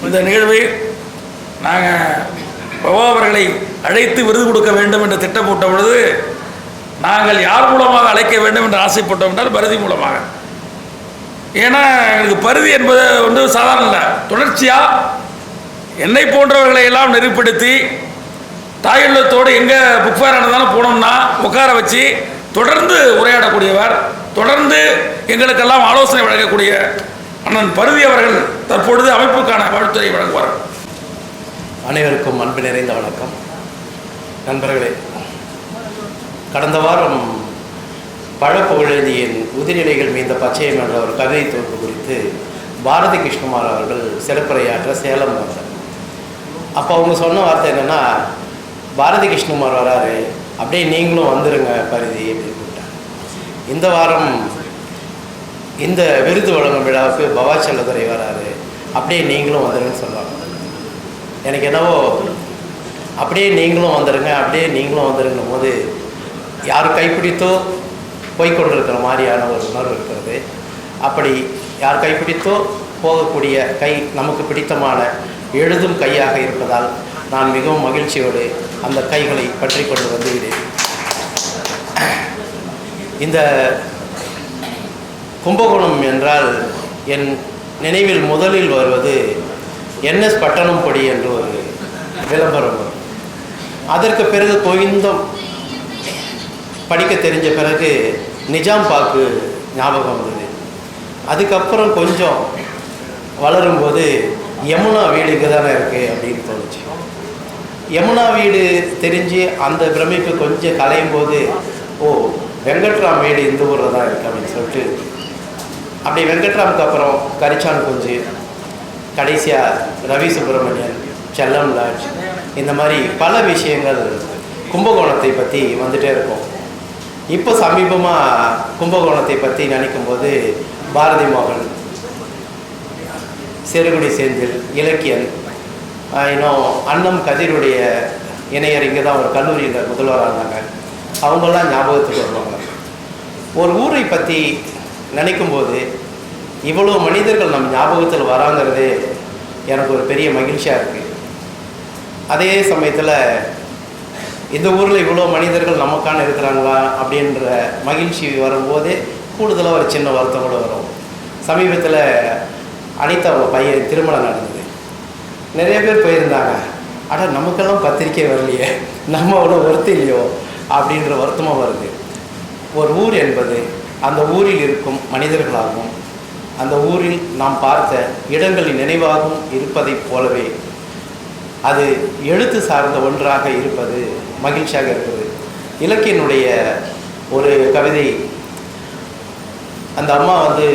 இந்த நிகழ்வை நாங்கள் பவா அவர்களை அழைத்து விருது கொடுக்க வேண்டும் என்று திட்டம் போட்ட பொழுது நாங்கள் யார் மூலமாக அழைக்க வேண்டும் என்று ஆசைப்பட்டோம் என்றால் பருதி மூலமாக. ஏன்னா எனக்கு பருதி என்பது வந்து சாதாரண இல்லை தொடர்ச்சியாக என்னை போன்றவர்களை எல்லாம் நெறிப்படுத்தி தாயுள்ளத்தோடு எங்கே புக் ஃபேர் நடந்தாலும் போனோம்னா உட்கார வச்சு தொடர்ந்து உரையாடக்கூடியவர் தொடர்ந்து எங்களுக்கெல்லாம் ஆலோசனை வழங்கக்கூடிய அண்ணன் பருதி அவர்கள் தற்பொழுது அமைப்புக்கான வாழ்த்துறை வழங்குவார். அனைவருக்கும் அன்பு நிறைந்த வணக்கம். நண்பர்களே கடந்த வாரம் பழப்புகழெழுதியின் உதிரிலைகள் மீந்த பச்சையம் என்ற ஒரு கவிதை தொகுப்பு குறித்து பாரதி கிருஷ்ணகுமார் அவர்கள் சிறப்புரையாற்ற சேலம் வந்தார். அப்போ அவங்க சொன்ன வார்த்தை என்னென்னா பாரதி கிருஷ்ணகுமார் வராரு அப்படியே நீங்களும் வந்துடுங்க பருதி அப்படின்னு கூப்பிட்டாங்க. இந்த வாரம் இந்த விருது வழங்கும் விழாவுக்கு பவாச்சலதுரை வராரு. அப்படியே நீங்களும் வந்துருங்கன்னு சொல்லுவாங்க. எனக்கு என்னவோ அப்படியே நீங்களும் வந்துடுங்க அப்படியே நீங்களும் வந்துடுங்கும் போது யார் கைப்பிடித்தோ போய்கொண்டிருக்கிற மாதிரியான ஒரு உணர்வு இருக்கிறது. அப்படி யார் கைப்பிடித்தோ போகக்கூடிய கை நமக்கு பிடித்தமான எழுதும் கையாக இருப்பதால் நான் மிகவும் மகிழ்ச்சியோடு அந்த கைகளை பற்றி கொண்டு வந்துவிட்டேன் இந்த கும்பகோணம் என்றால் என் நினைவில் முதலில் வருவது என்எஸ் பட்டணம்படி என்று ஒரு விளம்பரம் வரும். அதற்கு பிறகு கோவிந்தம் படிக்க தெரிஞ்ச பிறகு நிஜாம் பாக்கு ஞாபகம் வந்தது. அதுக்கப்புறம் கொஞ்சம் வளரும்போது யமுனா வீடு இங்கே தானே இருக்குது அப்படின்னு தோணுச்சு. யமுனா வீடு தெரிஞ்சு அந்த பிரமிப்பு கொஞ்சம் கலையும் போது ஓ வெங்கட்ராம் வீடு இந்த ஊரில் தான் இருக்குது அப்படின்னு சொல்லிட்டு அப்படி வெங்கட்ராமுக்கு அப்புறம் கரிச்சான் குஞ்சு கடைசியாக ரவி சுப்பிரமணியன் செல்லம் லாட்ஜ் இந்த மாதிரி பல விஷயங்கள் கும்பகோணத்தை பற்றி வந்துகிட்டே இருக்கும். இப்போ சமீபமாக கும்பகோணத்தை பற்றி நினைக்கும் போது பாரதி மோகன் செருகுடி செந்தில் இலக்கியன் இன்னும் அன்னம் கதிருடைய இணையர் இங்கே தான் ஒரு கல்லூரியில் முதல்வராக இருந்தாங்க. அவங்கெல்லாம் ஞாபகத்துக்கு வருவாங்க. ஒரு ஊரை பற்றி நினைக்கும்போது இவ்வளோ மனிதர்கள் நம் ஞாபகத்தில் வராங்கிறது எனக்கு ஒரு பெரிய மகிழ்ச்சியாக இருக்குது அதே சமயத்தில் இந்த ஊரில் இவ்வளோ மனிதர்கள் நமக்கான இருக்கிறாங்களா அப்படின்ற மகிழ்ச்சி வரும்போது கூடுதலாக ஒரு சின்ன வருத்தம் கூட வரும். சமீபத்தில் அனிதாவோட பையன் திருமணம் நடந்தது. நிறைய பேர் போயிருந்தாங்க. ஆனால் நமக்கெல்லாம் பத்திரிக்கை வரலையே. நம்ம அவ்வளோ வருத்தம் இல்லையோ அப்படின்ற வருத்தமாக வருது. ஒரு ஊர் என்பது அந்த ஊரில் இருக்கும் மனிதர்களாகவும் அந்த ஊரில் நாம் பார்த்த இடங்களின் நினைவாகவும் இருப்பதைப் போலவே அது எழுத்து சார்ந்த ஒன்றாக இருப்பது மகிழ்ச்சியாக இருக்கிறது இலக்கியனுடைய ஒரு கவிதை அந்த அம்மா வந்து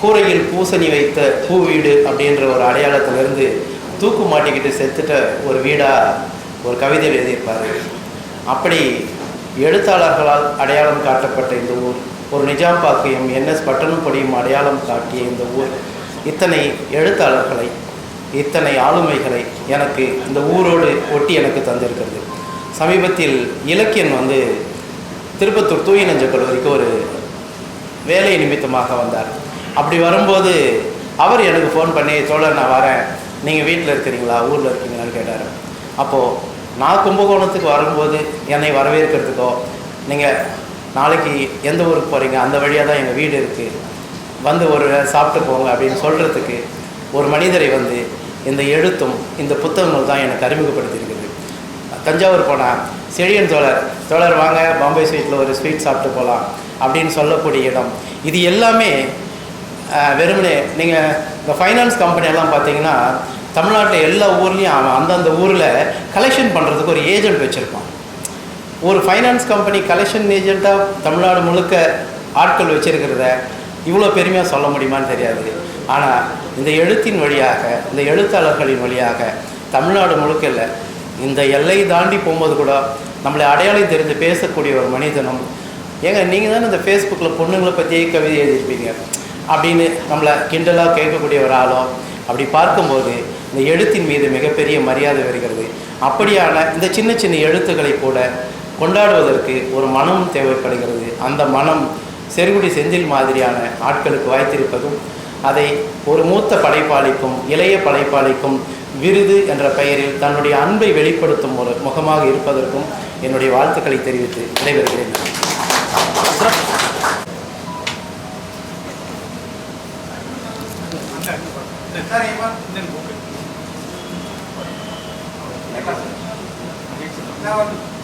கூரையில் பூசணி வைத்த பூ வீடு அப்படின்ற ஒரு அடையாளத்திலிருந்து தூக்கு மாட்டிக்கிட்டு செத்துட்ட ஒரு வீடாக ஒரு கவிதை எழுதியிருப்பார். அப்படி எழுத்தாளர்களால் அடையாளம் காட்டப்பட்ட இந்த ஊர். ஒரு நிஜாம் பாக்கையும் என்எஸ் பட்டணப்படியும் அடையாளம் காட்டிய இந்த ஊர். இத்தனை எழுத்தாளர்களை இத்தனை ஆளுமைகளை எனக்கு இந்த ஊரோடு ஒட்டி எனக்கு தந்திருக்கிறது. சமீபத்தில் இலக்கியன் வந்து திருப்பத்தூர் தூய நெஞ்ச கல்லூரிக்கு ஒரு வேலை நிமித்தமாக வந்தார். அப்படி வரும்போது அவர் எனக்கு ஃபோன் பண்ணி தோழர் நான் வரேன். நீங்கள் வீட்டில் இருக்கிறீங்களா? ஊரில் இருக்கீங்களான்னு கேட்டார். அப்போது நான் கும்பகோணத்துக்கு வரும்போது என்னை வரவேற்கிறதுக்கோ நீங்கள் நாளைக்கு எந்த ஊருக்கு போகிறீங்க அந்த வழியாக தான் எங்கள் வீடு இருக்குது வந்து ஒரு சாப்பிட்டு போங்க அப்படின்னு சொல்கிறதுக்கு ஒரு மனிதரை வந்து இந்த எழுத்தும் இந்த புத்தகங்கள் தான் எனக்கு அறிமுகப்படுத்தியிருக்குது. தஞ்சாவூர் போனால் செழியன் தோழர் தோழர் வாங்க பாம்பே ஸ்வீட்டில் ஒரு ஸ்வீட் சாப்பிட்டு போகலாம் அப்படின்னு சொல்லக்கூடிய இடம். இது எல்லாமே வெறுமனே நீங்கள் இந்த ஃபைனான்ஸ் கம்பெனியெல்லாம் பார்த்தீங்கன்னா தமிழ்நாட்டில் எல்லா ஊர்லேயும் அவன் அந்தந்த ஊரில் கலெக்ஷன் பண்ணுறதுக்கு ஒரு ஏஜென்ட் வச்சுருப்பான். ஒரு ஃபைனான்ஸ் கம்பெனி கலெக்ஷன் ஏஜெண்ட்டாக தமிழ்நாடு முழுக்க ஆட்கள் வச்சுருக்கிறத இவ்வளோ பெருமையாக சொல்ல முடியுமான்னு தெரியாது. ஆனால் இந்த எழுத்தின் வழியாக இந்த எழுத்தாளர்களின் வழியாக தமிழ்நாடு முழுக்க இல்லை இந்த எல்லையை தாண்டி போகும்போது கூட நம்மளை அடையாளம் தெரிந்து பேசக்கூடிய ஒரு மனிதனும் ஏங்க நீங்கள் தானே இந்த ஃபேஸ்புக்கில் பொண்ணுங்களை பற்றியே கவிதை எழுதியிருப்பீங்க அப்படின்னு நம்மளை கிண்டலாக கேட்கக்கூடிய ஒரு ஆளோ அப்படி பார்க்கும்போது இந்த எழுத்தின் மீது மிகப்பெரிய மரியாதை வருகிறது அப்படியான இந்த சின்ன சின்ன எழுத்துக்களை கூட கொண்டாடுவதற்கு ஒரு மனம் தேவைப்படுகிறது அந்த மனம் செருகுடி செஞ்சில் மாதிரியான ஆட்களுக்கு வாய்த்திருப்பதும் அதை ஒரு மூத்த படைப்பாளிக்கும் இளைய படைப்பாளிக்கும் விருது என்ற பெயரில் தன்னுடைய அன்பை வெளிப்படுத்தும் ஒரு முகமாக இருப்பதற்கும் என்னுடைய வாழ்த்துக்களை தெரிவித்து நடைபெறுகிறேன் Thank you. 中津。